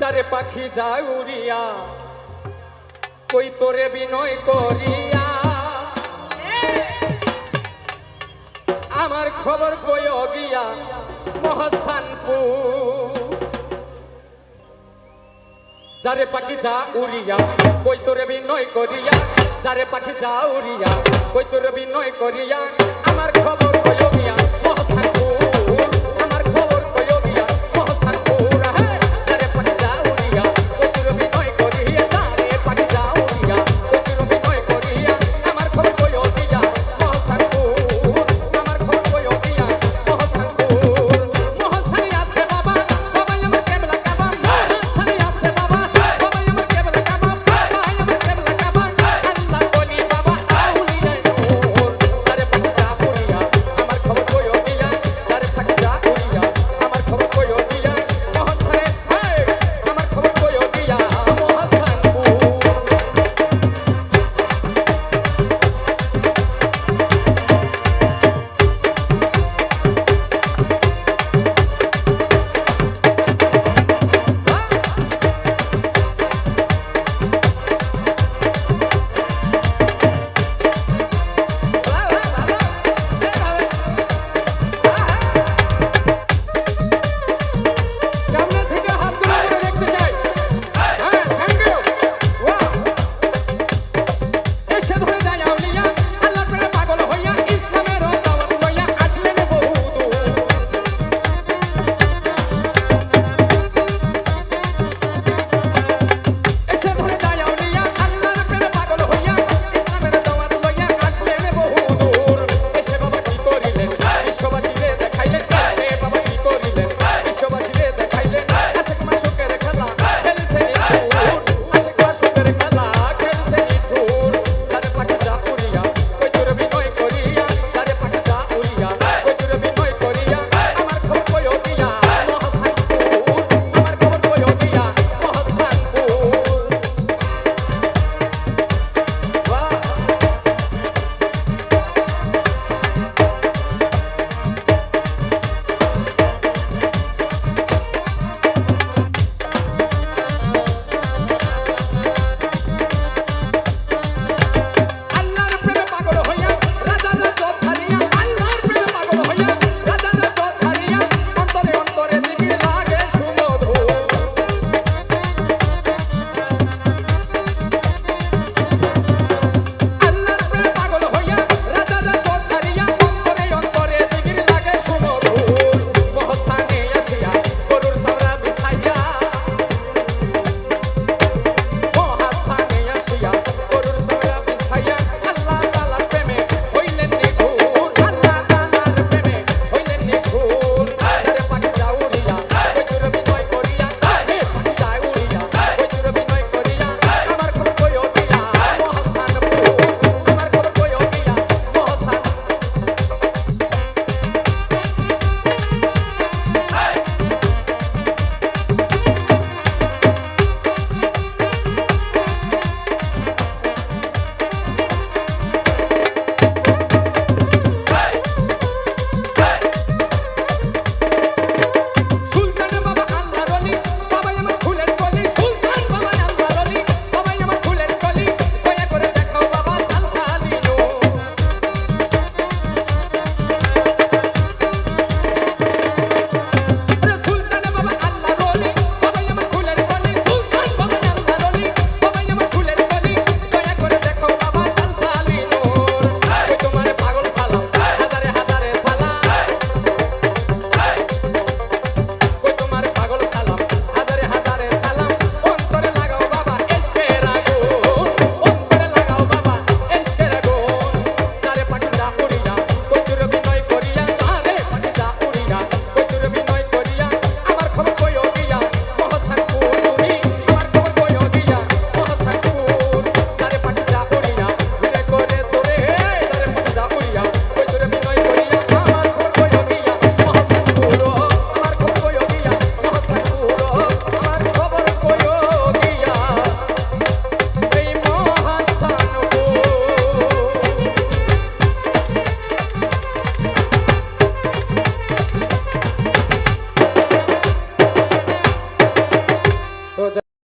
চারে পাখি যায় উড়িয়া, কই তোরে বিনয় করিয়া? আমার খবর কই গিয়া, মহাস্থানপুর। যারে পাখি যা উড়িয়া, কই তোরে বিনয় করিয়া? যারে পাখি যা উড়িয়া, কই তোরে বিনয় করিয়া? আমার খবর কই